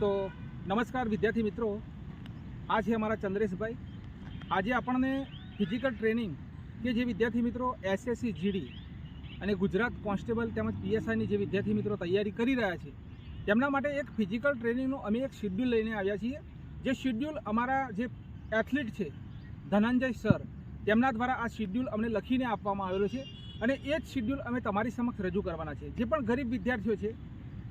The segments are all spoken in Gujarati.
તો નમસ્કાર વિદ્યાર્થી મિત્રો. આ છે અમારા ચંદ્રેશભાઈ. આજે આપણને ફિઝિકલ ટ્રેનિંગ કે જે વિદ્યાર્થી મિત્રો એસએસસી જીડી અને ગુજરાત કોન્સ્ટેબલ તેમજ પીએસઆઈની જે વિદ્યાર્થી મિત્રો તૈયારી કરી રહ્યા છે, તેમના માટે એક ફિઝિકલ ટ્રેનિંગનું અમે એક શેડ્યુલ લઈને આવ્યા છીએ. જે શેડ્યુલ અમારા જે એથ્લીટ છે, ધનંજય સર, તેમના દ્વારા આ શેડ્યુલ અમને લખીને આપવામાં આવેલો છે અને એ જ શેડ્યુલ અમે તમારી સમક્ષ રજૂ કરવાના છે. જે પણ ગરીબ વિદ્યાર્થીઓ છે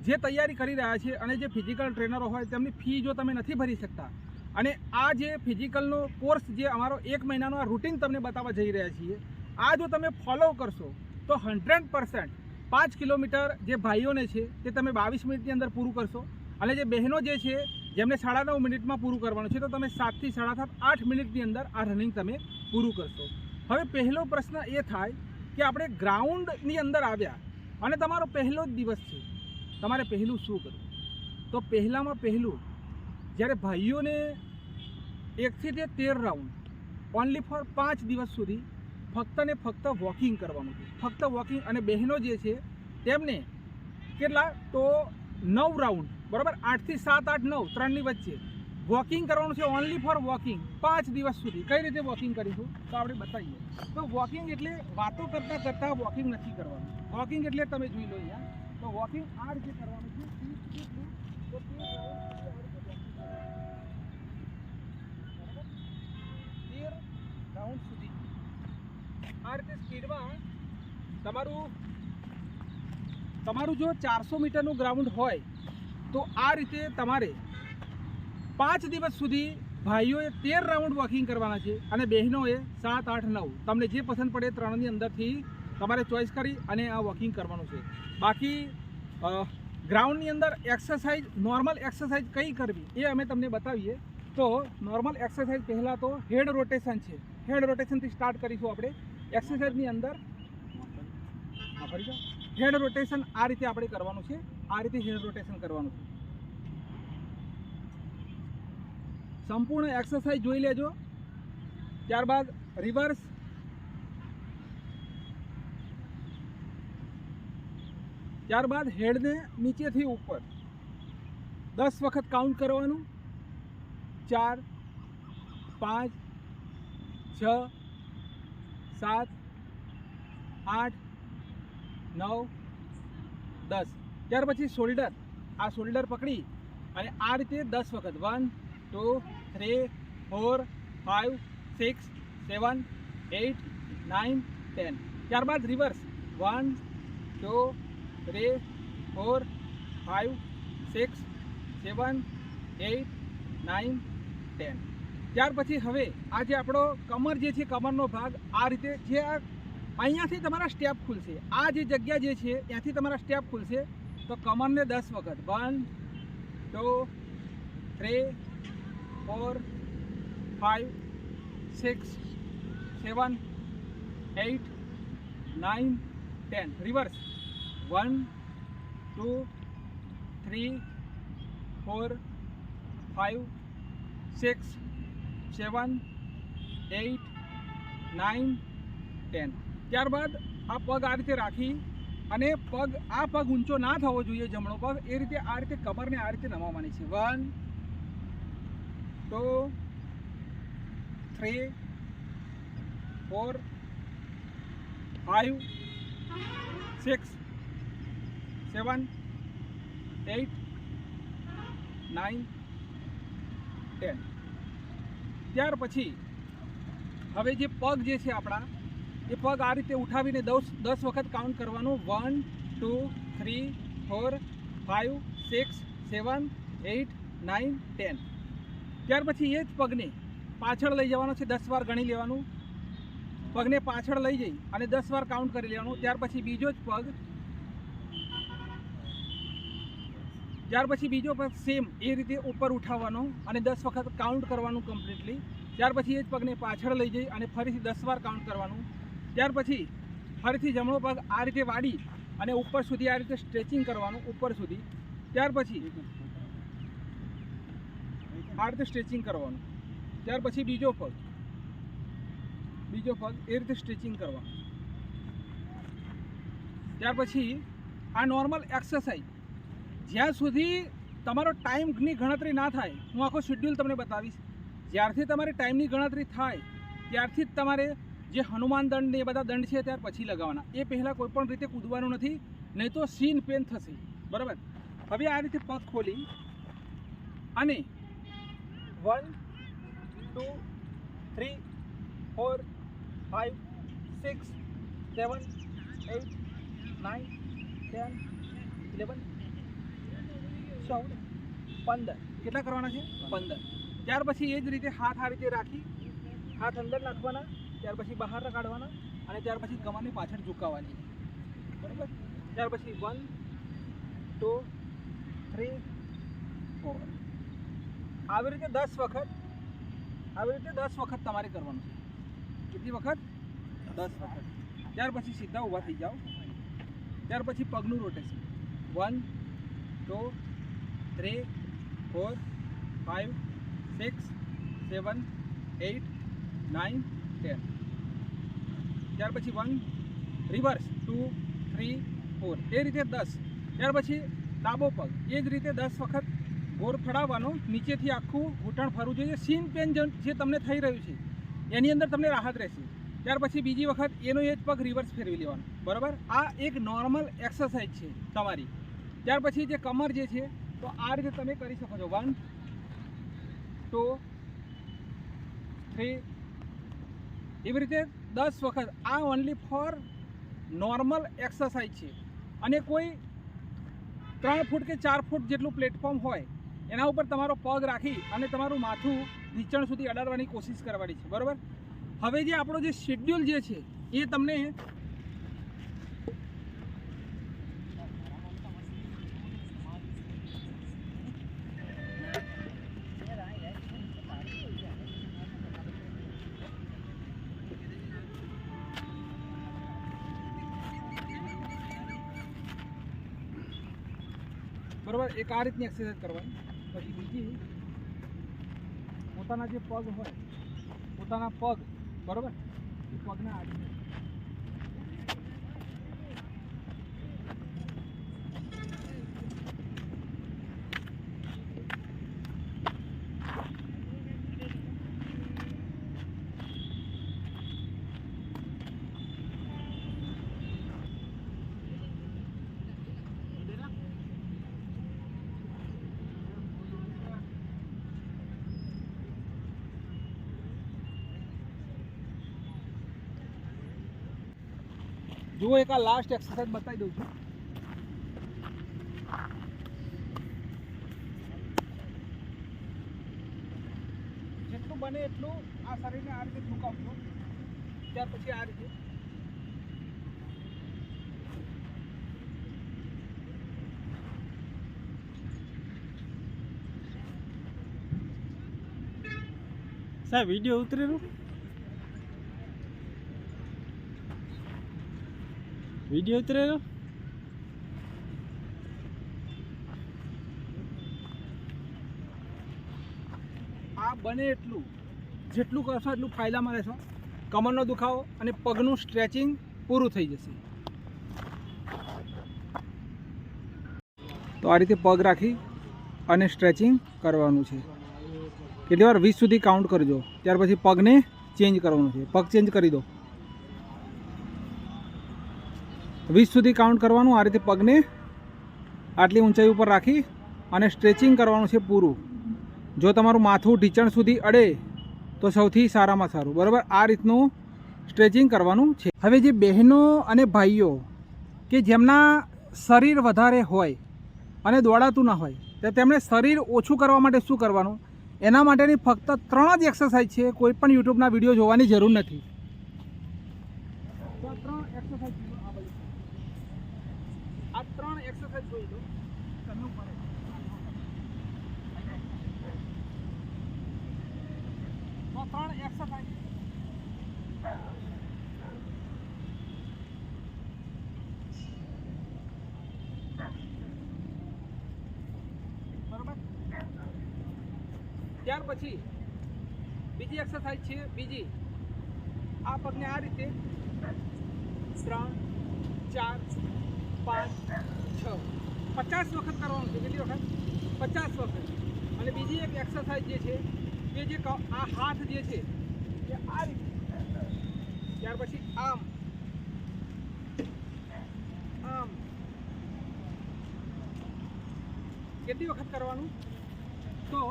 જે તૈયારી કરી રહ્યા છે અને જે ફિઝિકલ ટ્રેનરો હોય તેમની ફી જો તમે નથી ભરી શકતા. અને આ જે ફિઝિકલનો કોર્સ જે અમારો એક મહિનાનો આ રૂટીન તમને બતાવવા જઈ રહ્યા છીએ, આ જો તમે ફોલો કરશો, તો હંડ્રેડ પર્સન્ટ પાંચ કિલોમીટર જે ભાઈઓને છે તે તમે બાવીસ મિનિટની અંદર પૂરું કરશો. અને જે બહેનો જે છે, જેમને સાડા નવ મિનિટમાં પૂરું કરવાનું છે, તો તમે સાતથી સાડા સાત, આઠ મિનિટની અંદર આ રનિંગ તમે પૂરું કરશો. હવે પહેલો પ્રશ્ન એ થાય કે આપણે ગ્રાઉન્ડની અંદર આવ્યા અને તમારો પહેલો જ દિવસ છે. તમારે પહેલું શું કરવું? તો પહેલામાં પહેલું, જ્યારે ભાઈઓને એકથી તે તેર રાઉન્ડ ઓનલી ફોર પાંચ દિવસ સુધી ફક્ત ને ફક્ત વોકિંગ કરવાનું છે ફક્ત વોકિંગ અને બહેનો જે છે, તેમને કેટલા? તો નવ રાઉન્ડ બરાબર? આઠથી સાત, આઠ, નવ, ત્રણની વચ્ચે વોકિંગ કરવાનું છે ઓનલી ફોર વોકિંગ પાંચ દિવસ સુધી. કઈ રીતે વોકિંગ કરીશું? તો આપણે બતાવીએ. તો વોકિંગ એટલે વાતો કરતાં કરતાં વોકિંગ નથી કરવાનું. વોકિંગ એટલે તમે જોઈ લો અહીંયા. તો વોકિંગ આ રીતે કરવાનું છે? તેર રાઉન્ડ સુધી. આ રીતે સ્પીડમાં તમારું તમારું જો ચારસો મીટરનું ગ્રાઉન્ડ હોય, તો આ રીતે તમારે પાંચ દિવસ સુધી ભાઈઓએ તેર રાઉન્ડ વોકિંગ કરવાના છે અને બહેનોએ સાત, આઠ, નવ. તમને જે પસંદ પડે ત્રણની અંદરથી તમારે ચોઈસ કરી અને આ વોકિંગ કરવાનું છે. બાકી ગ્રાઉન્ડની અંદર એક્સરસાઇઝ, નોર્મલ એક્સરસાઇઝ કઈ કરવી એ અમે તમને બતાવીએ. તો નોર્મલ એક્સરસાઇઝ પહેલાં તો હેડ રોટેશન છે. હેડ રોટેશનથી સ્ટાર્ટ કરીશું આપણે. એક્સરસાઇઝની અંદર હેડ રોટેશન આ રીતે આપણે કરવાનું છે. આ રીતે હેડ રોટેશન કરવાનું છે. સંપૂર્ણ એક્સરસાઇઝ જોઈ લેજો. ત્યારબાદ રિવર્સ ત્યારબાદ હેડને નીચેથી ઉપર. દસ વખત કાઉન્ટ કરવાનું. ચાર, પાંચ, છ, સાત, આઠ, નવ, દસ. ત્યાર પછી શોલ્ડર આ શોલ્ડર પકડી અને આ રીતે દસ વખત. One two three four five six seven eight nine ten ત્યારબાદ reverse one two three four five six seven eight nine ten ત્યાર પછી હવે આ જે આપણો કમર જે છે, કમરનો ભાગ, આ રીતે જે આ અહીંયાથી તમારા સ્ટેપ ખુલશે. આ જે જગ્યા જે છે, ત્યાંથી તમારા સ્ટેપ ખુલશે. તો કમરને દસ વખત. One two three four five six seven eight nine ten reverse one two three four five six seven eight nine ten ત્યારબાદ આ પગ આ રીતે રાખી અને પગ, આ પગ ઊંચો ના થવો જોઈએ જમણો પગ. એ રીતે આ રીતે કમરને આ રીતે નમાવવાની છે. One two three four five six seven eight nine ten ત્યાર પછી હવે જે પગ જે છે આપણા, એ પગ આ રીતે ઉઠાવીને દસ દસ વખત કાઉન્ટ કરવાનું. One two three four five six seven eight nine ten ત્યાર પછી એ જ પગને પાછળ લઈ જવાનો છે. દસ વાર ગણી લેવાનું. પગને પાછળ લઈ જઈ અને દસ વાર કાઉન્ટ કરી લેવાનું. ત્યાર પછી બીજો જ પગ ત્યાર પછી બીજો પગ સેમ એ રીતે ઉપર ઉઠાવવાનો અને દસ વખત કાઉન્ટ કરવાનું કમ્પ્લીટલી ત્યાર પછી એ જ પગને પાછળ લઈ જઈ અને ફરીથી દસ વાર કાઉન્ટ કરવાનું. ત્યાર પછી ફરીથી જમણો પગ આ રીતે વાળી અને ઉપર સુધી આ રીતે સ્ટ્રેચિંગ કરવાનું, ઉપર સુધી. ત્યાર પછી આ રીતે સ્ટ્રેચિંગ કરવાનું. ત્યાર પછી બીજો પગ. બીજો પગ એ રીતે સ્ટ્રેચિંગ કરવાનું. ત્યાર પછી આ નોર્મલ એક્સરસાઇઝ જ્યાં સુધી તમારો ટાઈમની ગણતરી ના થાય, હું આખો શેડ્યુલ તમને બતાવીશ. જ્યારથી તમારી ટાઈમની ગણતરી થાય, ત્યારથી જ તમારે જે હનુમાન દંડ એ બધા દંડ છે ત્યાર પછી લગાવવાના. એ પહેલાં કોઈપણ રીતે કૂદવાનું નથી, નહીં તો સીન પેન થશે. બરાબર? હવે આ રીતે પગ ખોલી અને one two three four five six seven eight nine ten eleven ચૌદ પંદર. કેટલા કરવાના છે? પંદર. ત્યાર પછી એ જ રીતે હાથ આ રીતે રાખી, હાથ અંદર નાખવાના, ત્યાર પછી બહાર કાઢવાના અને ત્યાર પછી કમરની પાછળ ઝુકાવવાની. બરાબર? ત્યાર પછી વન ટુ થ્રી ફોર આવી રીતે દસ વખત, આવી રીતે દસ વખત તમારે કરવાનું છે. કેટલી વખત? દસ વખત. ત્યાર પછી સીધા ઊભા થઈ જાઓ. ત્યાર પછી પગનું rotation one two three four five six seven eight nine ten ત્યાર પછી one reverse two three four એ રીતે દસ. ત્યાર પછી ડાબો પગ. એ જ રીતે દસ વખત ગોળ ફળાવવાનો નીચેથી આખું ઘૂંટણ ફરવું જોઈએ. સીન પેન જે તમને થઈ રહ્યું છે, એની અંદર તમને રાહત રહેશે. ત્યાર પછી બીજી વખત એનો એ જ પગ રિવર્સ ફેરવી લેવાનો. બરાબર? આ એક નોર્મલ એક્સરસાઇઝ છે તમારી. ત્યાર પછી જે કમર જે છે તો આ રીતે તમે કરી શકો છો. વન ટુ થ્રી એવી રીતે દસ વખત. આ ઓનલી ફોર નોર્મલ એક્સરસાઇઝ છે. અને કોઈ ત્રણ ફૂટ કે ચાર ફૂટ જેટલું પ્લેટફોર્મ હોય, એના ઉપર તમારો પગ રાખી અને તમારું માથું નીચણ સુધી અડાડવાની કોશિશ કરવાની છે. બરાબર? હવે જે આપણો જે શેડ્યુલ જે છે, એ તમને એક આ રીતની એક્સરસાઇઝ કરવાની. પછી બીજી પોતાના જે પગ હોય, પોતાના પગ, બરાબર? એ પગના આ જુઓ એક આ લાસ્ટ એક્સરસાઇઝ બતાવી દઉં છું. જેટલું બને એટલું આ શરીરને આ રીતે ઝુકાવજો. ત્યાર પછી આ રીતે. સાહેબ વીડિયો ઉતરેલું? વીડિયો ઉતરેલો આ બને એટલું. જેટલું કરશો એટલું ફાયદામાં રહેશો. કમરનો દુખાવો અને પગનું સ્ટ્રેચિંગ પૂરું થઈ જશે. તો આ રીતે પગ રાખી અને સ્ટ્રેચિંગ કરવાનું છે. કેટલી વાર વીસ સુધી કાઉન્ટ કરજો. ત્યાર પછી પગને ચેન્જ કરવાનું છે. પગ ચેન્જ કરી દો. વીસ સુધી કાઉન્ટ કરવાનું, આ રીતે પગને આટલી ઊંચાઈ ઉપર રાખી અને સ્ટ્રેચિંગ કરવાનું છે પૂરું. જો તમારું માથું ઢીચણ સુધી અડે, તો સૌથી સારામાં સારું. બરાબર? આ રીતનું સ્ટ્રેચિંગ કરવાનું છે. હવે જે બહેનો અને ભાઈઓ કે જેમના શરીર વધારે હોય અને દોડાતું ના હોય, તો તેમણે શરીર ઓછું કરવા માટે શું કરવાનું? એના માટેની ફક્ત ત્રણ જ એક્સરસાઇઝ છે. કોઈ પણ યુટ્યુબના વીડિયો જોવાની જરૂર નથી. ત્રણ exercise એક્સરસાઇઝ જોઈ લો. કરવું પડે તો ત્રણ એક્સરસાઇઝ બરોબર? ત્યાર પછી બીજી એક્સરસાઇઝ છે, બીજી. આ પગને આ રીતે ત્રણ, ચાર, પાંચ છ. પચાસ વખત કરવાનું છે. કેટલી વખત? પચાસ વખત. અને બીજી એક એક્સરસાઇઝ જે છે કે જે આ હાથ જે છે, એ આ રીતે. ત્યાર પછી આમ. આમ. કેટલી વખત કરવાનું? તો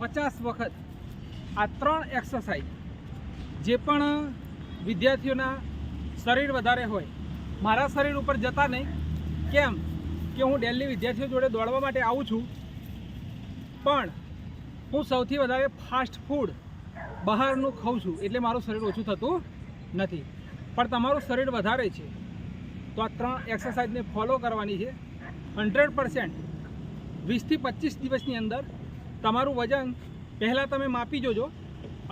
પચાસ વખત. આ ત્રણ એક્સરસાઇઝ જે પણ વિદ્યાર્થીઓના શરીર વધારે હોય, મારા શરીર ઉપર જતા નહીં કેમ કે હું ડેલી વિદ્યાર્થીઓ જોડે દોડવા માટે આવું છું? પણ હું સૌથી વધારે ફાસ્ટ ફૂડ બહારનું ખાઉં છું, એટલે મારું શરીર ઓછું થતું નથી. પણ તમારું શરીર વધારે છે. તો આ ત્રણ એક્સરસાઇઝને ફોલો કરવાની છે. હંડ્રેડ પર્સન્ટ વીસથી પચીસ દિવસની અંદર તમારું વજન પહેલાં તમે માપી જોજો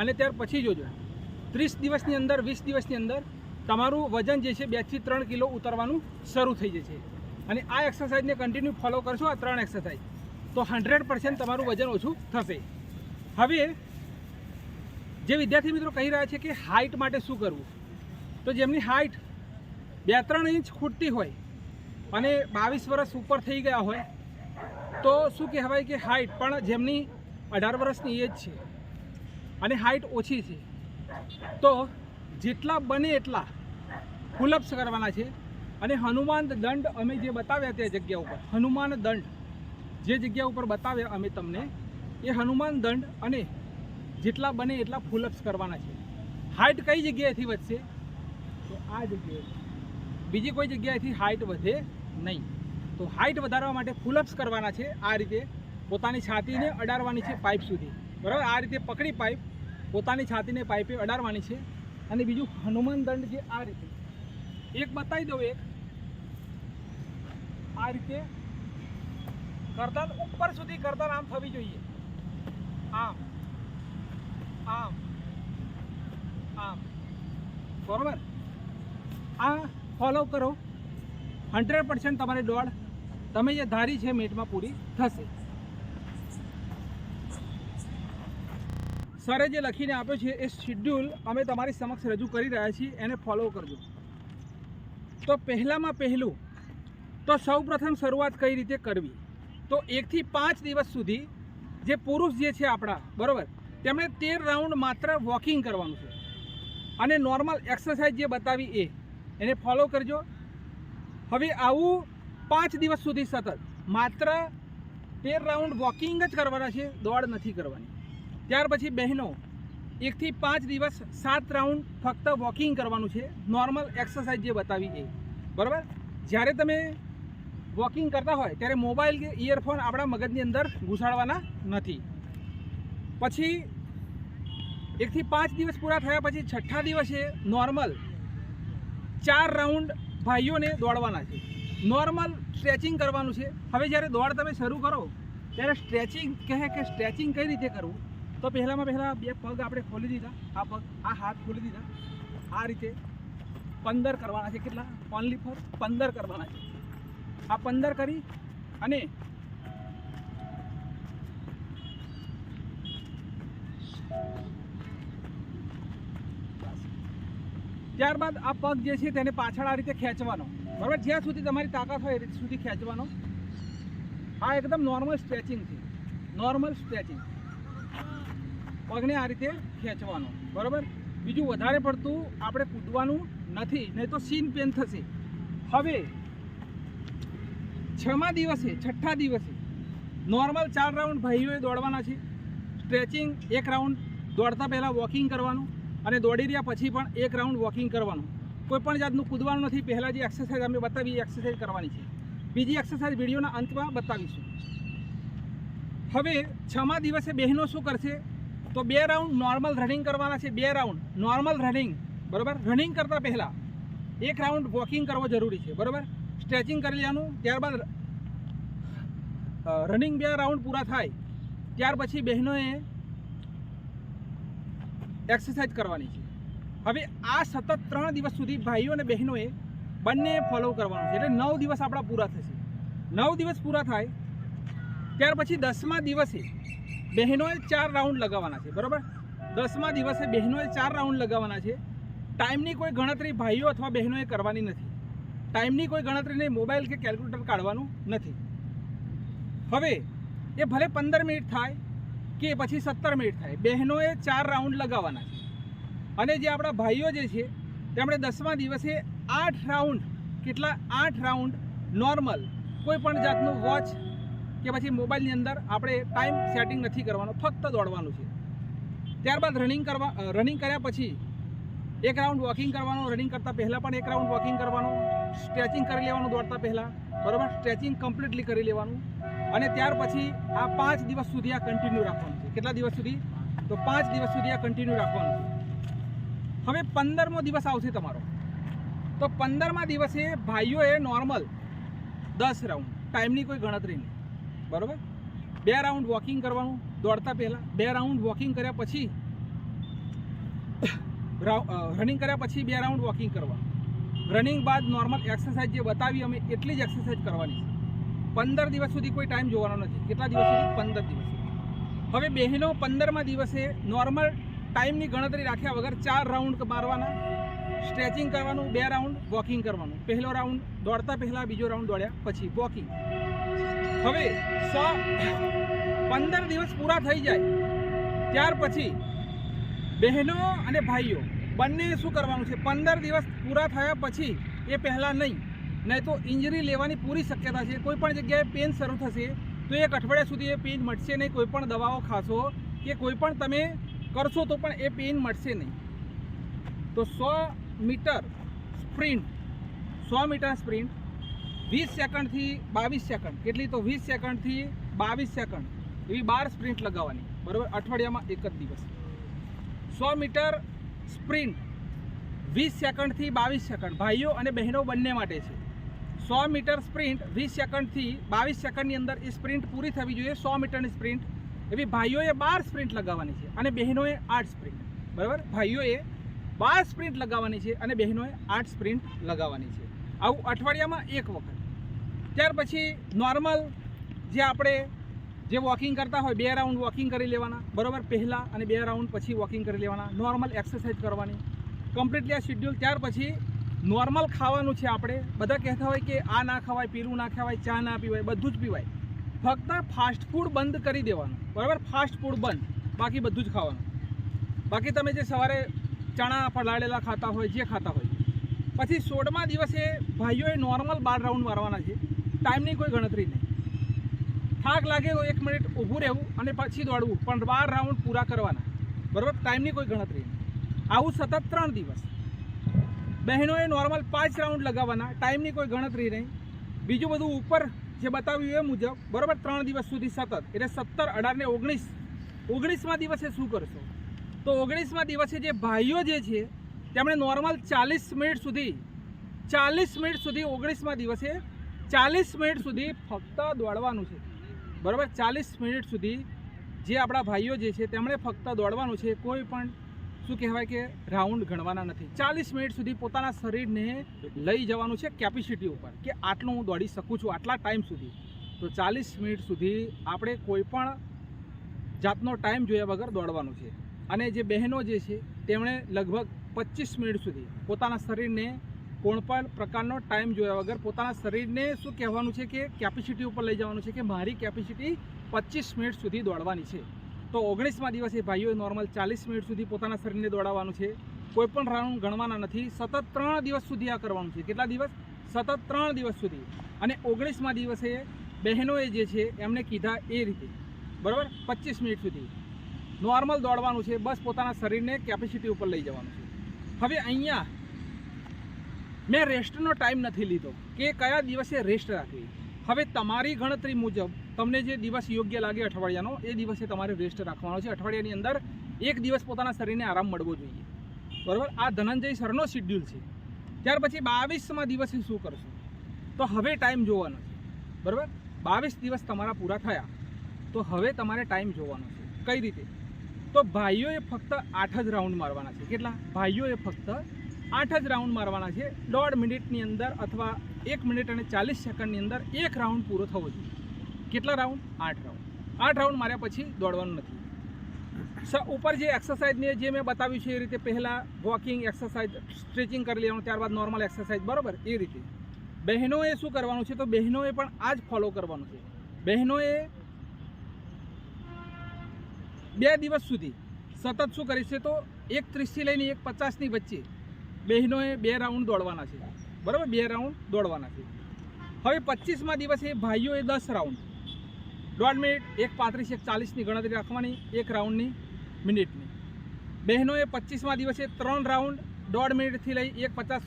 અને ત્યાર પછી જોજો. ત્રીસ દિવસની અંદર, વીસ દિવસની અંદર તમારું વજન જે છે, બેથી ત્રણ કિલો ઉતરવાનું શરૂ થઈ જશે. અને આ એક્સરસાઇઝને કન્ટિન્યુ ફોલો કરશો, આ ત્રણ એક્સરસાઇઝ. તો હંડ્રેડ પર્સન્ટ તમારું વજન ઓછું થશે. હવે, જે વિદ્યાર્થી મિત્રો કહી રહ્યા છે કે હાઇટ માટે શું કરવું? તો જેમની હાઇટ બે ત્રણ ઇંચ ખૂટતી હોય અને બાવીસ વર્ષ ઉપર થઈ ગયા હોય, તો શું કહેવાય કે હાઇટ પણ જેમની અઢાર વર્ષની એજ છે અને હાઇટ ઓછી છે. તો જેટલા બને એટલા પુલઅપ્સ કરવાના છે. અને હનુમાન દંડ અમે જે બતાવ્યા તે જગ્યા ઉપર, હનુમાન દંડ, જે જગ્યા ઉપર બતાવ્યા અમે તમને, એ હનુમાન દંડ અને જેટલા બને એટલા ફૂલઅપ્સ કરવાના છે. હાઇટ કઈ જગ્યાએથી વધશે? તો આ જગ્યાએ. બીજી કોઈ જગ્યાએથી હાઇટ વધે નહીં. તો હાઇટ વધારવા માટે ફૂલઅપ્સ કરવાના છે આ રીતે. પોતાની છાતીને અડાડવાની છે પાઇપ સુધી. બરાબર? આ રીતે પકડી પાઇપ પોતાની છાતીને પાઇપે અડાડવાની છે. અને બીજું હનુમાન દંડ જે આ રીતે એક બતાવી દઉં એક. આ રીતે ગરદન ઉપર સુધી ગરદન આમ થવી જોઈએ. આમ. આમ. આમ. બરોબર? આ ફોલો કરો. હંડ્રેડ પર્સન્ટ તમારી દોડ તમે જે ધારી છે મિનિટમાં પૂરી થશે. સરે જે લખીને આપ્યો છે એ શિડ્યુલ અમે તમારી સમક્ષ રજૂ કરી રહ્યા છીએ, એને ફોલો કરજો. તો પહેલામાં પહેલું, તો સૌ પ્રથમ શરૂઆત કઈ રીતે કરવી? તો એકથી પાંચ દિવસ સુધી જે પુરુષ જે છે આપણા, બરાબર? તેમણે તેર રાઉન્ડ માત્ર વોકિંગ કરવાનું છે. અને નોર્મલ એક્સરસાઇઝ જે બતાવી એ, એને ફોલો કરજો. હવે આવું પાંચ દિવસ સુધી સતત, માત્ર તેર રાઉન્ડ વોકિંગ જ કરવાના છે, દોડ નથી કરવાની. ત્યાર પછી બહેનો એકથી પાંચ દિવસ સાત રાઉન્ડ ફક્ત વોકિંગ કરવાનું છે. નોર્મલ એક્સરસાઇઝ જે બતાવી એ. બરાબર? જ્યારે તમે વોકિંગ કરતા હોય, ત્યારે મોબાઈલ કે ઇયરફોન આપણા મગજની અંદર ઘુસાડવાના નથી. પછી એકથી પાંચ દિવસ પૂરા થયા પછી છઠ્ઠા દિવસે નોર્મલ ચાર રાઉન્ડ ભાઈઓને દોડવાના છે. નોર્મલ સ્ટ્રેચિંગ કરવાનું છે. હવે જ્યારે દોડ તમે શરૂ કરો, ત્યારે સ્ટ્રેચિંગ કહે કે સ્ટ્રેચિંગ કઈ રીતે કરવું? તો પહેલામાં પહેલાં બે પગ આપણે ખોલી દીધા. આ પગ, આ હાથ ખોલી દીધા. આ રીતે પંદર કરવાના છે. કેટલા? ઓનલી ફોર પંદર કરવાના છે. આ પંદર કરી અને ત્યારબાદ આ પગ જે છે તેને પાછળ આ રીતે ખેંચવાનો. બરાબર? જ્યાં સુધી તમારી તાકાત હોય એ સુધી ખેંચવાનો. આ એકદમ નોર્મલ સ્ટ્રેચિંગ છે. નોર્મલ સ્ટ્રેચિંગ પગને આ રીતે ખેંચવાનો. બરાબર? બીજું વધારે પડતું આપણે કૂદવાનું નથી, નહીં તો સીન પેન થશે. હવે, છમા દિવસે, છઠ્ઠા દિવસે, નોર્મલ ચાર રાઉન્ડ ભાઈઓએ દોડવાના છે. સ્ટ્રેચિંગ, એક રાઉન્ડ દોડતા પહેલાં વોકિંગ કરવાનું અને દોડી રહ્યા પછી પણ એક રાઉન્ડ વોકિંગ કરવાનું. કોઈપણ જાતનું કૂદવાનું નથી. પહેલાં જે એક્સરસાઇઝ અમે બતાવી એક્સરસાઇઝ કરવાની છે. બીજી એક્સરસાઇઝ વિડીયોના અંતમાં બતાવીશું. હવે છમા દિવસે બહેનો શું કરશે? તો બે રાઉન્ડ નોર્મલ રનિંગ કરવાના છે, બે રાઉન્ડ નોર્મલ રનિંગ બરાબર? રનિંગ કરતાં પહેલાં એક રાઉન્ડ વોકિંગ કરવો જરૂરી છે, બરાબર? સ્ટ્રેચિંગ કરી લેવાનું, ત્યારબાદ રનિંગ બે રાઉન્ડ પૂરા થાય, ત્યાર પછી બહેનોએ એક્સરસાઇઝ કરવાની છે. હવે આ સતત ત્રણ દિવસ સુધી ભાઈઓ અને બહેનોએ બંને ફોલો કરવાનું છે, એટલે નવ દિવસ આપણા પૂરા થશે. નવ દિવસ પૂરા થાય, ત્યાર પછી દસમા દિવસે બહેનોએ ચાર રાઉન્ડ લગાવવાના છે, બરાબર? દસમા દિવસે બહેનોએ ચાર રાઉન્ડ લગાવવાના છે. ટાઈમની કોઈ ગણતરી ભાઈઓ અથવા બહેનોએ કરવાની નથી. ટાઈમની કોઈ ગણતરી નહીં, મોબાઈલ કે કેલ્ક્યુલેટર કાઢવાનું નથી. હવે, એ ભલે પંદર મિનિટ થાય કે પછી સત્તર મિનિટ થાય, બહેનોએ ચાર રાઉન્ડ લગાવવાના છે. અને જે આપણા ભાઈઓ જે છે, તેમણે દસમા દિવસે આઠ રાઉન્ડ, કેટલા? આઠ રાઉન્ડ નોર્મલ, કોઈ પણ જાતનું વોચ કે પછી મોબાઈલની અંદર આપણે ટાઈમ સેટિંગ નથી કરવાનો, ફક્ત દોડવાનું છે. ત્યારબાદ રનિંગ કરવા રનિંગ કર્યા પછી એક રાઉન્ડ વોકિંગ કરવાનું રનિંગ કરતાં પહેલાં પણ એક રાઉન્ડ વોકિંગ કરવાનું સ્ટ્રેચિંગ કરી લેવાનું દોડતા પહેલાં, બરાબર? સ્ટ્રેચિંગ કમ્પ્લીટલી કરી લેવાનું અને ત્યાર પછી આ પાંચ દિવસ સુધી આ કન્ટિન્યુ રાખવાનું છે. કેટલા દિવસ સુધી? તો પાંચ દિવસ સુધી આ કન્ટિન્યુ રાખવાનું છે. હવે પંદરમો દિવસ આવશે તમારો. તો પંદરમા દિવસે ભાઈઓએ નોર્મલ દસ રાઉન્ડ ટાઈમની કોઈ ગણતરી નહીં. બરાબર? બે રાઉન્ડ વોકિંગ કરવાનું, દોડતા પહેલાં. બે રાઉન્ડ વોકિંગ કર્યા પછી રનિંગ કર્યા પછી બે રાઉન્ડ વોકિંગ કરવાનું. રનિંગ બાદ નોર્મલ એક્સરસાઇઝ જે બતાવી અમે એટલી જ એક્સરસાઇઝ કરવાની છે. પંદર દિવસ સુધી કોઈ ટાઈમ જોવાનો નથી. કેટલા દિવસ સુધી? પંદર દિવસ હવે બહેનો પંદરમા દિવસે નોર્મલ ટાઈમની ગણતરી રાખ્યા વગર ચાર રાઉન્ડ મારવાના. સ્ટ્રેચિંગ કરવાનું, બે રાઉન્ડ વોકિંગ કરવાનું. પહેલો રાઉન્ડ દોડતા પહેલાં બીજો રાઉન્ડ દોડ્યા પછી વોકિંગ હવે સો પંદર દિવસ પૂરા થઈ જાય. ત્યાર પછી બહેનો અને ભાઈઓ, બંને શું કરવાનું છે? પંદર દિવસ પૂરા થયા પછી એ પહેલાં નહીં નહીં તો ઇન્જરી લેવાની પૂરી શક્યતા છે. કોઈ પણ જગ્યાએ પેન શરૂ થશે તો એક અઠવાડિયા સુધી એ પેન મટશે નહીં. કોઈ પણ દવાઓ ખાશો કે કોઈ પણ તમે કરશો તો પણ એ પેન મટશે નહીં. તો સો મીટર સ્પ્રિન્ટ, સો મીટર સ્પ્રિન્ટ વીસ સેકન્ડથી બાવીસ સેકન્ડ. કેટલી તો વીસ સેકન્ડથી બાવીસ સેકન્ડ. એવી બાર સ્પ્રિન્ટ લગાવવાની. બરાબર? અઠવાડિયામાં એક જ દિવસ. સો મીટર સ્પ્રિન્ટ વીસ સેકન્ડથી બાવીસ સેકન્ડ. ભાઈઓ અને બહેનો બંને માટે છે. સો મીટર સ્પ્રિન્ટ વીસ સેકન્ડથી બાવીસ સેકન્ડની અંદર એ સ્પ્રિન્ટ પૂરી થવી જોઈએ. સો મીટરની સ્પ્રિન્ટ. એવી ભાઈઓએ બાર સ્પ્રિન્ટ લગાવવાની છે અને બહેનોએ આઠ સ્પ્રિન્ટ. બરાબર? ભાઈઓએ બાર સ્પ્રિન્ટ લગાવવાની છે અને બહેનોએ આઠ સ્પ્રિન્ટ લગાવવાની છે. આવું અઠવાડિયામાં એક વખત. ત્યાર પછી નોર્મલ જે આપણે જે વોકિંગ કરતા હોય, બે રાઉન્ડ વોકિંગ કરી લેવાના. બરાબર? પહેલાં અને બે રાઉન્ડ પછી વોકિંગ કરી લેવાના. નોર્મલ એક્સરસાઇઝ કરવાની. કમ્પ્લીટલી આ શેડ્યુલ ત્યાર પછી નોર્મલ ખાવાનું છે આપણે. બધા કહેતા હોય કે આ ના ખવાય પીરું ના ખવાય, ચા ના પીવાય, બધું જ પીવાય. ફક્ત ફાસ્ટ ફૂડ બંધ કરી દેવાનું. બરાબર? ફાસ્ટ ફૂડ બંધ. બાકી બધું જ ખાવાનું. બાકી તમે જે સવારે ચણા પલાળેલા ખાતા હોય, જે ખાતા હોય. પછી સોળમા દિવસે ભાઈઓએ નોર્મલ બાર રાઉન્ડ મારવાના છે. ટાઈમની કોઈ ગણતરી નહીં. થાક લાગે તો એક મિનિટ ઊભું રહેવું અને પછી દોડવું, પણ બાર રાઉન્ડ પૂરા કરવાના. બરાબર? ટાઈમની કોઈ ગણતરી નહીં. આવું સતત ત્રણ દિવસ. બહેનોએ નોર્મલ પાંચ રાઉન્ડ લગાવવાના ટાઈમની કોઈ ગણતરી નહીં. બીજું બધું ઉપર જે બતાવ્યું એ મુજબ, બરાબર? ત્રણ દિવસ સુધી સતત, એટલે સત્તર, અઢાર ને ઓગણીસ. ઓગણીસમાં દિવસે શું કરશો? તો ઓગણીસમાં દિવસે જે ભાઈઓ જે છે, તેમણે નોર્મલ ચાલીસ મિનિટ સુધી, ચાલીસ મિનિટ સુધી ઓગણીસમાં દિવસે ચાલીસ મિનિટ સુધી ફક્ત દોડવાનું છે. બરાબર? ચાલીસ મિનિટ સુધી જે આપણા ભાઈઓ જે છે, તેમણે ફક્ત દોડવાનું છે. કોઈ પણ, શું કહેવાય કે, રાઉન્ડ ગણવાના નથી. ચાલીસ મિનિટ સુધી પોતાના શરીરને લઈ જવાનું છે કેપેસિટી ઉપર કે આટલું હું દોડી શકું છું, આટલા ટાઈમ સુધી. તો ચાલીસ મિનિટ સુધી આપણે કોઈ પણ જાતનો ટાઈમ જોયા વગર દોડવાનું છે. અને જે બહેનો જે છે, તેમણે લગભગ પચીસ મિનિટ સુધી પોતાના શરીરને કોઈ પણ પ્રકારનો ટાઈમ જોયા વગર પોતાના શરીરને શું કહેવાનું છે કે કેપેસિટી ઉપર લઈ જવાનું છે કે મારી કેપેસિટી પચીસ મિનિટ સુધી દોડવાની છે. તો ઓગણીસમાં દિવસે ભાઈઓએ નોર્મલ ચાલીસ મિનિટ સુધી પોતાના શરીરને દોડાવવાનું છે. કોઈ પણ રાઉન્ડ ગણવાના નથી. સતત ત્રણ દિવસ સુધી આ કરવાનું છે. કેટલા દિવસ? સતત ત્રણ દિવસ સુધી. અને ઓગણીસમાં દિવસે બહેનોએ જે છે એમને કીધા એ રીતે. બરાબર? પચીસ મિનિટ સુધી. નોર્મલ દોડવાનું છે. બસ પોતાના શરીરને કેપેસિટી ઉપર લઈ જવાનું છે. હવે અહીંયા મેં રેસ્ટનો ટાઈમ નથી લીધો કે કયા દિવસે રેસ્ટ રાખવી. હવે તમારી ગણતરી મુજબ તમને જે દિવસ યોગ્ય લાગે અઠવાડિયાનો, એ દિવસે તમારે રેસ્ટ રાખવાનો છે. અઠવાડિયાની અંદર એક દિવસ પોતાના શરીરને આરામ મળવો જોઈએ. બરાબર? આ ધનંજય સરનો શિડ્યુલ છે. ત્યાર પછી બાવીસમાં દિવસે શું કરશો? તો હવે ટાઈમ જોવાનો છે. બરાબર? બાવીસ દિવસ તમારા પૂરા થયા. તો હવે તમારે ટાઈમ જોવાનો છે. કઈ રીતે? તો ભાઈઓએ ફક્ત આઠ જ રાઉન્ડ મારવાના છે. કેટલા? ભાઈઓએ ફક્ત આઠ જ રાઉન્ડ મારવાના છે. દોઢ મિનિટની અંદર અથવા એક મિનિટ અને ચાલીસ સેકન્ડની અંદર એક રાઉન્ડ પૂરો થવો જોઈએ. કેટલા રાઉન્ડ આઠ રાઉન્ડ આઠ રાઉન્ડ માર્યા પછી દોડવાનું નથી. ઉપર જે એક્સરસાઇઝને જે મેં બતાવ્યું છે એ રીતે પહેલાં વોકિંગ એક્સરસાઇઝ સ્ટ્રેચિંગ કરી લેવાનું, ત્યારબાદ નોર્મલ એક્સરસાઇઝ બરાબર? એ રીતે. બહેનોએ શું કરવાનું છે? તો બહેનોએ પણ આ જ ફોલો કરવાનું છે. બહેનોએ બે દિવસ સુધી સતત શું કરી તો એક ત્રીસથી લઈને એક પચાસની વચ્ચે બહેનોએ બે રાઉન્ડ દોડવાના છે. બરાબર? બે રાઉન્ડ દોડવાના છે. હવે પચીસમાં દિવસે ભાઈઓએ દસ રાઉન્ડ દોઢ મિનિટ, એક પાંત્રીસ, એક ચાલીસની ગણતરી રાખવાની, એક રાઉન્ડની મિનિટની. બહેનોએ પચીસમાં દિવસે ત્રણ રાઉન્ડ દોઢ મિનિટથી લઈ એક પચાસ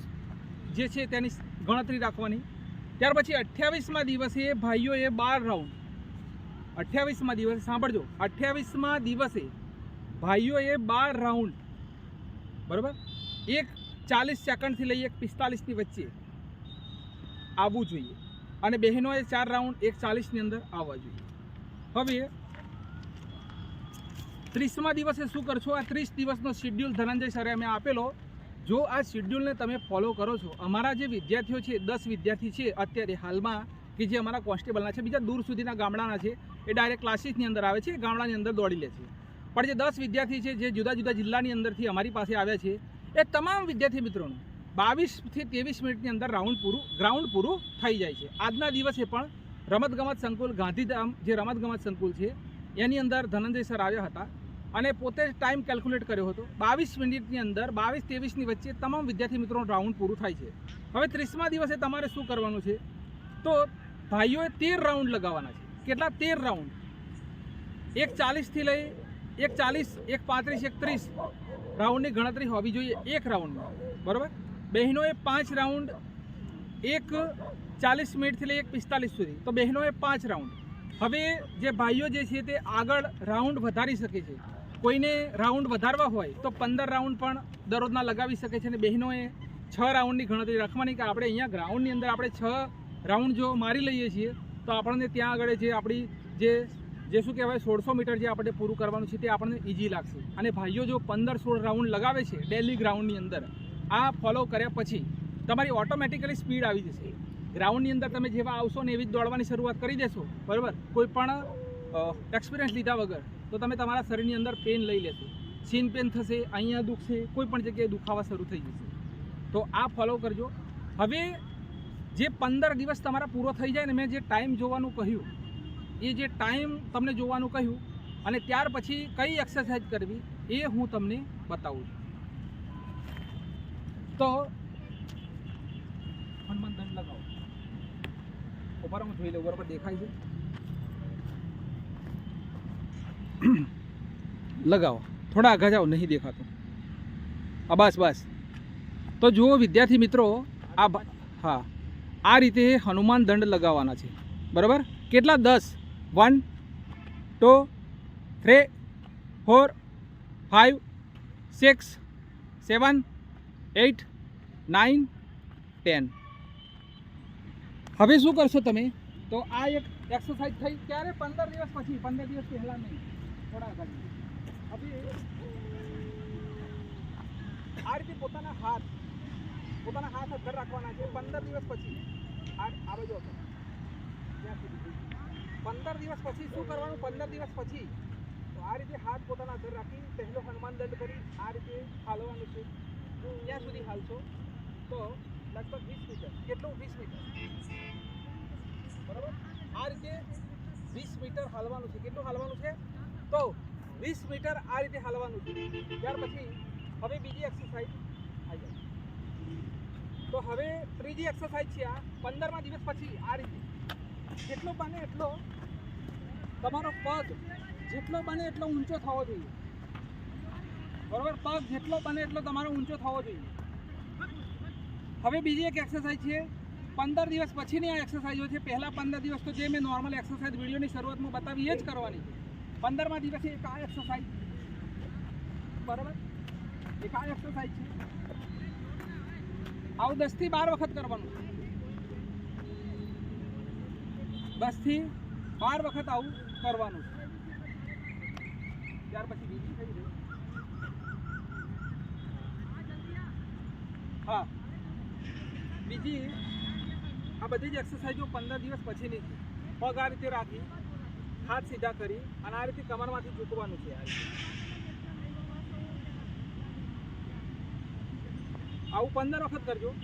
જે છે તેની ગણતરી રાખવાની. ત્યાર પછી અઠ્યાવીસમાં દિવસે ભાઈઓએ બાર રાઉન્ડ અઠ્યાવીસમાં દિવસે, સાંભળજો. અઠ્યાવીસમાં દિવસે ભાઈઓએ બાર રાઉન્ડ બરાબર? એક ચાલીસ સેકન્ડથી લઈ એક પિસ્તાલીસની વચ્ચે આવવું જોઈએ. અને બહેનોએ ચાર રાઉન્ડ એક ચાલીસની અંદર આવવા જોઈએ. હવે ત્રીસમા દિવસે શું કરશો? આ ત્રીસ દિવસનો શિડ્યુલ ધનંજય સરે અમે આપેલો. જો આ શિડ્યુલને તમે ફોલો કરો છો, અમારા જે વિદ્યાર્થીઓ છે, દસ વિદ્યાર્થી છે અત્યારે હાલમાં, કે જે અમારા કોન્સ્ટેબલના છે, બીજા દૂર સુધીના ગામડાના છે, એ ડાયરેક્ટ ક્લાસીસની અંદર આવે છે, ગામડાની અંદર દોડી લે છે. પણ જે દસ વિદ્યાર્થી છે, જે જુદા જુદા જિલ્લાની અંદરથી અમારી પાસે આવ્યા છે એ તમામ વિદ્યાર્થી મિત્રોનું બાવીસથી ત્રેવીસ મિનિટની અંદર રાઉન્ડ પૂરું, ગ્રાઉન્ડ પૂરું થઈ જાય છે. આજના દિવસે પણ રમતગમત સંકુલ ગાંધીધામ, જે રમતગમત સંકુલ છે, એની અંદર ધનંજય સર આવ્યા હતા અને પોતે જ ટાઈમ કેલ્ક્યુલેટ કર્યો હતો. બાવીસ મિનિટની અંદર, બાવીસ ત્રેવીસની વચ્ચે તમામ વિદ્યાર્થી મિત્રોનું રાઉન્ડ પૂરું થાય છે. હવે ત્રીસમા દિવસે તમારે શું કરવાનું છે? તો ભાઈઓએ તેર રાઉન્ડ લગાવવાના છે. કેટલા? તેર રાઉન્ડ. એક ચાલીસથી લઈ, એક ચાલીસ, એક પાંત્રીસ, એક ત્રીસ. રાઉન્ડની ગણતરી હોવી જોઈએ એક રાઉન્ડમાં, બરાબર? બહેનોએ પાંચ રાઉન્ડ એક ચાલીસ મિનિટથી લઈ એક પિસ્તાલીસ સુધી. તો બહેનોએ પાંચ રાઉન્ડ. હવે જે ભાઈઓ જે છે તે આગળ રાઉન્ડ વધારી શકે છે. કોઈને રાઉન્ડ વધારવા હોય તો પંદર રાઉન્ડ પણ દરરોજના લગાવી શકે છે અને બહેનોએ છ રાઉન્ડની ગણતરી રાખવાની કે આપણે અહીંયા ગ્રાઉન્ડની અંદર આપણે છ રાઉન્ડ જો મારી લઈએ છીએ, તો આપણને ત્યાં આગળ જે આપણી જે જે શું કહેવાય, સોળસો મીટર જે આપણે પૂરું કરવાનું છે તે આપણને ઇઝી લાગશે. અને ભાઈઓ, જો પંદર સોળ રાઉન્ડ લગાવે છે ડેલી ગ્રાઉન્ડની અંદર, આ ફોલો કર્યા પછી તમારી ઓટોમેટિકલી સ્પીડ આવી જશે. ગ્રાઉન્ડની અંદર તમે જેવા આવશો ને એવી જ દોડવાની શરૂઆત કરી દેશો, બરાબર? કોઈ પણ એક્સપિરિયન્સ લીધા વગર, તો તમે તમારા શરીરની અંદર પેન લઈ લેશો. સીન પેન થશે, અહીંયા દુખશે, કોઈ પણ જગ્યાએ દુખાવા શરૂ થઈ જશે. તો આ ફોલો કરજો. હવે જે પંદર દિવસ તમારા પૂરો થઈ જાય ને મેં જે ટાઈમ જોવાનું કહ્યું એ જે ટાઈમ તમને જોવાનું કહ્યું અને ત્યાર પછી કઈ એક્સરસાઇઝ કરવી એ હું તમને બતાવું છું. તો હનુમાન દંડ લગાવો. ઉપર હું જોઈ લઉં બરાબર દેખાય છે? લગાવો. થોડા આગળ જાઓ, નહીં દેખાતું. આ બસ બસ. તો જુઓ વિદ્યાર્થી મિત્રો, આ હા. આ રીતે હનુમાન દંડ લગાવવાના છે. બરાબર? કેટલા? દસ. One, two, three, four five six, seven eight nine ten. હવે શું કરશો તમે? તો આ એક એક્સરસાઇઝ થઈ ક્યારે પંદર દિવસ પછી, પંદર દિવસ પહેલાં નહીં, થોડા આગળ. હવે આ રીતે પોતાના હાથ પોતાના હાથ અંદર રાખવાના છે, પંદર દિવસ પછી. આ આવે જો ત્યાં સુધી. પંદર દિવસ પછી શું કરવાનું? પંદર દિવસ પછી. તો આ રીતે હાથ પોતાના અંદર રાખી પહેલો હનુમાન દંડ કરી આ રીતે હાલવાનું છે. ત્યાં સુધી હાલશો તો લગભગ વીસ મીટર. કેટલું? વીસ મીટર. બરાબર? આ રીતે વીસ મીટર હાલવાનું છે. કેટલું હાલવાનું છે? તો વીસ મીટર આ રીતે હાલવાનું છે. ત્યાર પછી હવે બીજી એક્સરસાઇઝ આવી જાય. તો હવે ત્રીજી એક્સરસાઇઝ છે આ. પંદરમા દિવસ પછી આ રીતે. જેટલો બને એટલો તમારો પગ જેટલો બને એટલો ઊંચો થવો જોઈએ. બરાબર? પગ જેટલો બને એટલો તમારો ઊંચો થવો જોઈએ. હવે બીજી એક એક્સરસાઇઝ છે. પંદર દિવસ પછીની આ એક્સરસાઇઝો છે. પહેલાં પંદર દિવસ તો જે મેં નોર્મલ એક્સરસાઇઝ વિડીયોની શરૂઆતમાં બતાવી એ જ કરવાની પંદરમા દિવસે એક આ એક્સરસાઇઝ બરાબર? એક આ એક્સરસાઇઝ છે. આવું દસથી બાર વખત કરવાનું છે દસથી બાર વખત આવું કરવાનું છે. ત્યાર પછી બીજી થઈ ગઈ. હા. બીજી આ બધી જ એક્સરસાઇઝો પંદર દિવસ પછીની છે. પગ આ રીતે રાખી, હાથ સીધા કરી અને આ રીતે કમરમાંથી ઝૂકવાનું છે. આવું પંદર વખત કરજો.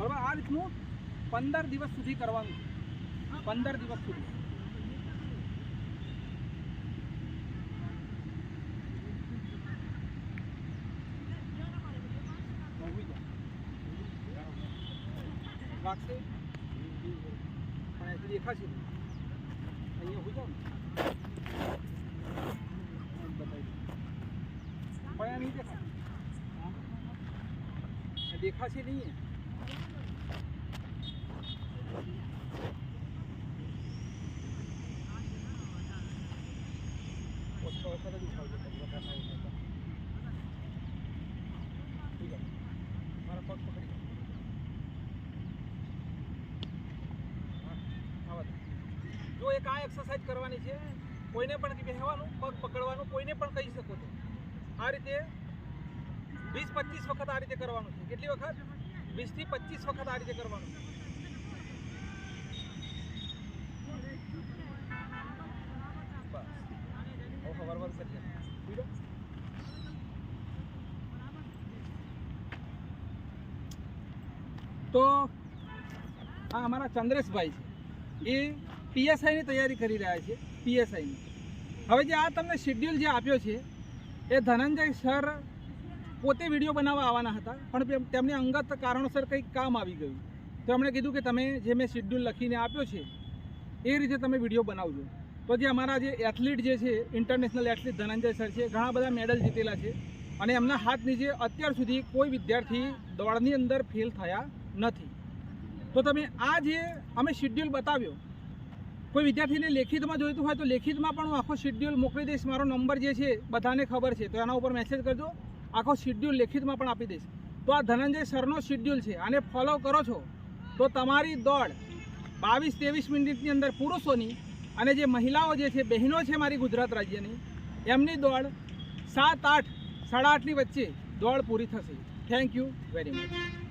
બરાબર? આ રીતનું પંદર દિવસ સુધી કરવાનું છે. પંદર દિવસ સુધી ઊભી જા. વાગશે પણ અહીંથી દેખાશે નહીં. અહીંયા ઊભી જાઓ ને. આમ બતાવી દઉં. પણ અહીંયા નહીં દેખાય આ દેખાશે નહીં ઓછો જ જો એક આ એક્સરસાઇઝ કરવાની છે. કોઈને પણ બેહવાનું, પગ પકડવાનું, કોઈને પણ કહી શકો છો. આ રીતે વીસ પચીસ વખત આ રીતે કરવાનું છે. કેટલી વખત? વીસથી પચીસ વખત આ રીતે કરવાનું છે બસ હવે ખબર વાર કરી લે. તો આ અમારા ચંદ્રેશભાઈ છે. એ પીએસઆઈની તૈયારી કરી રહ્યા છે, પીએસઆઈની. હવે જે આ તમને શેડ્યુલ જે આપ્યો છે, એ ધનંજય સર પોતે વીડિયો બનાવવા આવવાના હતા, પણ તેમ- તેમને અંગત કારણોસર કંઈક કામ આવી ગયું. તો એમણે કીધું કે તમે જે મેં શેડ્યુલ લખીને આપ્યો છે, એ રીતે તમે વીડિયો બનાવજો. તો જે અમારા જે એથ્લીટ જે છે ઇન્ટરનેશનલ એથ્લીટ ધનંજય સર છે, ઘણા બધા મેડલ જીતેલા છે, અને એમના હાથ નીચે અત્યાર સુધી કોઈ વિદ્યાર્થી દોડની અંદર ફેલ થયા નથી. તો તમે આ જે અમે શિડ્યુલ બતાવ્યો, કોઈ વિદ્યાર્થીને લેખિતમાં જોઈતું હોય તો લેખિતમાં પણ હું આખો શિડ્યુલ મોકલી દઈશ. મારો નંબર જે છે બધાને ખબર છે. તો એના ઉપર મેસેજ કરજો. આખો શિડ્યુલ લેખિતમાં પણ આપી દઈશ. તો આ ધનંજય સરનો શિડ્યુલ છે. આને ફોલો કરો છો તો તમારી દોડ બાવીસ ત્રેવીસ મિનિટની અંદર પુરુષોની અને જે મહિલાઓ જે છે, બહેનો છે મારી ગુજરાત રાજ્યની, એમની દોડ સાત આઠ, સાડા આઠની વચ્ચે દોડ પૂરી થશે. Thank you very much